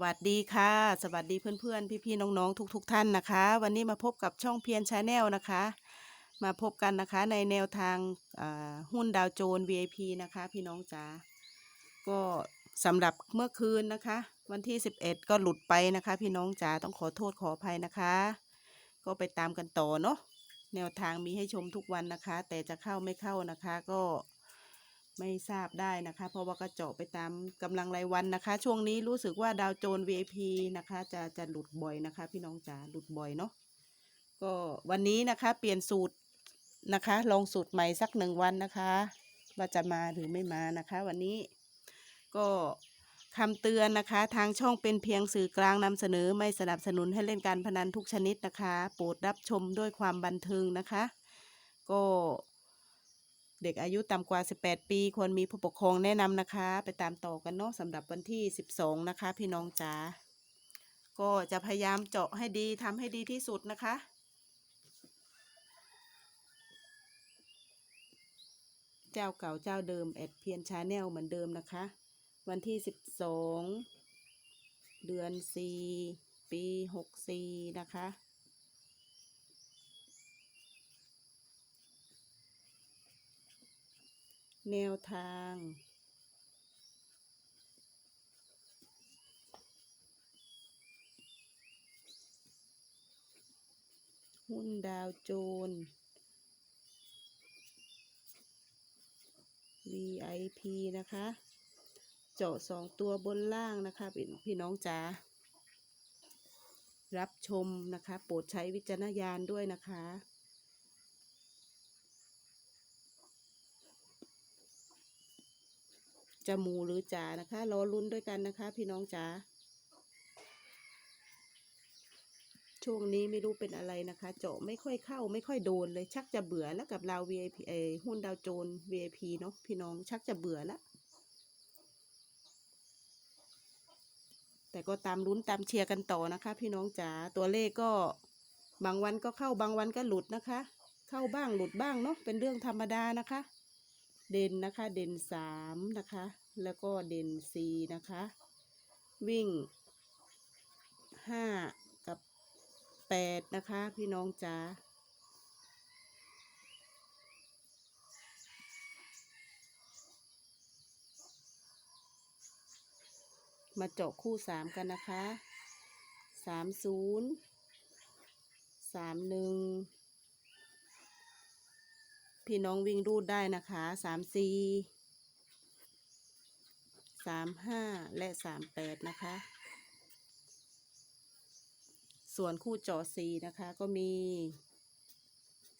วัสดีค่ะ สวัสดีเพื่อนๆ พี่ๆ น้องๆ ทุกๆท่านนะคะ วันนี้มาพบกับช่องเพียนชาแนลนะคะ มาพบกันนะคะในแนวทางหุ้นดาวโจน VIP นะคะ พี่น้องจ๋าก็สำหรับเมื่อคืนนะคะ วันที่ 11 ก็หลุดไปนะคะ พี่น้องจ๋าต้องขอโทษขออภัยนะคะ ก็ไปตามกันต่อเนาะแนวทางมีให้ชมทุกวันนะคะ แต่จะเข้าไม่เข้านะคะก็ ไม่ทราบได้นะคะ เพราะว่าก็เจาะไปตามกำลังรายวันนะคะ ช่วงนี้รู้สึกว่าดาวโจน VIP นะคะ จะจะหลุดบ่อยนะคะ พี่น้องจ๋าหลุดบ่อยเนาะก็วันนี้นะคะ เปลี่ยนสูตรนะคะ ลองสูตรใหม่สักหนึ่งวันนะคะ ว่าจะมาหรือไม่มานะคะ วันนี้ก็คำเตือนนะคะ ทางช่องเป็นเพียงสื่อกลางนำเสนอไม่สนับสนุนให้เล่นการพนันทุกชนิดนะคะ โปรดรับชมด้วยความบันเทิงนะคะ ก็ เด็กอายุต่ำกว่า 18 ปี ควรมีผู้ปกครองแนะนำนะคะ ไปตามต่อกันเนาะสำหรับวันที่ 12 นะคะ พี่น้องจ๋าก็จะพยายามเจาะให้ดีทำให้ดีที่สุดนะคะเจ้าเก่าเจ้าเดิมแอดเพียนชาแนลเหมือนเดิมนะคะ วันที่12เดือน4ปี64นะคะ แนวทาง หุ้นดาวโจน VIP นะคะ เจาะสองตัวบนล่างนะคะพี่น้องจ๋ารับชมนะคะ โปรดใช้วิจารณญาณด้วยนะคะ จะหมูหรือจ๋านะคะรอลุ้นด้วยกันนะคะ พี่น้องจ๋าช่วงนี้ไม่รู้เป็นอะไรนะคะ เจาะไม่ค่อยเข้าไม่ค่อยโดนเลยชักจะเบื่อแล้วกับเรา VIP เออหุ้นดาวโจน VIP เนาะพี่น้องชักจะเบื่อแล้วแต่ก็ตามลุ้นตามเชียร์กันต่อนะคะ พี่น้องจ๋าตัวเลขก็บางวันก็เข้าบางวันก็หลุดนะคะ เข้าบ้างหลุดบ้างเนาะเป็นเรื่องธรรมดานะคะ เด่นนะคะเด่นสามนะคะ แล้วก็เด่นสี่นะคะ วิ่งห้ากับแปดนะคะ พี่น้องจ๋ามาเจาะคู่สามกันนะคะสามศูนย์สามหนึ่ง พี่น้องวิ่งรูดได้นะคะสามสี่สามห้าและสามแปดนะคะ ส่วนคู่จาะสีนะคะก็มี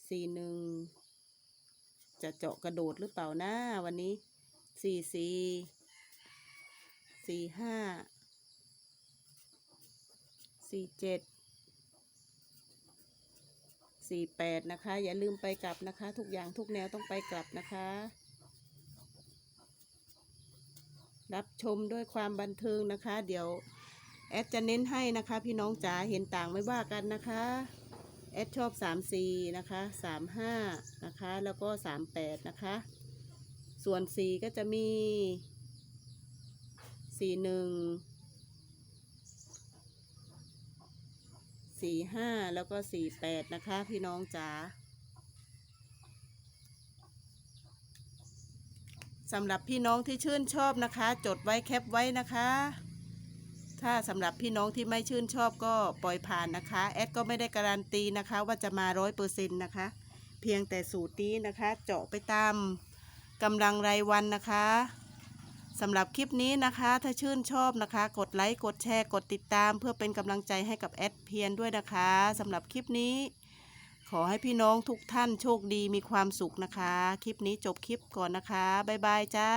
สี่หนึ่งจะเจาะกระโดดหรือเปล่านะวันนี้สี่สี่สี่ห้าสี่เจ็ดี่แปดนะคะ อย่าลืมไปกลับนะคะ ทุกอย่างทุกแนวต้องไปกลับนะคะ รับชมด้วยความบันเทิงนะคะ เดี๋ยวแอดจะเน้นให้นะคะ พี่น้องจ๋าเห็นต่างไม่ว่ากันนะคะแอดชอบสามสีนะคะสามห้านะคะ แล้วก็สามแปดนะคะ ส่วนสีก็จะมีสีหนึ่ง สี่ห้าแล้วก็สี่แปดนะคะ พี่น้องจ๋าสำหรับพี่น้องที่ชื่นชอบนะคะ จดไว้แคปไว้นะคะ ถ้าสำหรับพี่น้องที่ไม่ชื่นชอบก็ปล่อยผ่านนะคะ แอดก็ไม่ได้การันตีนะคะ ว่าจะมาร้อยเปอร์เซ็นต์นะคะ เพียงแต่สูตรนี้นะคะ เจาะไปตามกำลังรายวันนะคะ สำหรับคลิปนี้นะคะ ถ้าชื่นชอบนะคะ กดไลค์ กดแชร์ กดติดตาม เพื่อเป็นกำลังใจให้กับแอดเพียนด้วยนะคะสำหรับคลิปนี้ ขอให้พี่น้องทุกท่านโชคดีมีความสุขนะคะ คลิปนี้จบคลิปก่อนนะคะ บ๊ายบายจ้า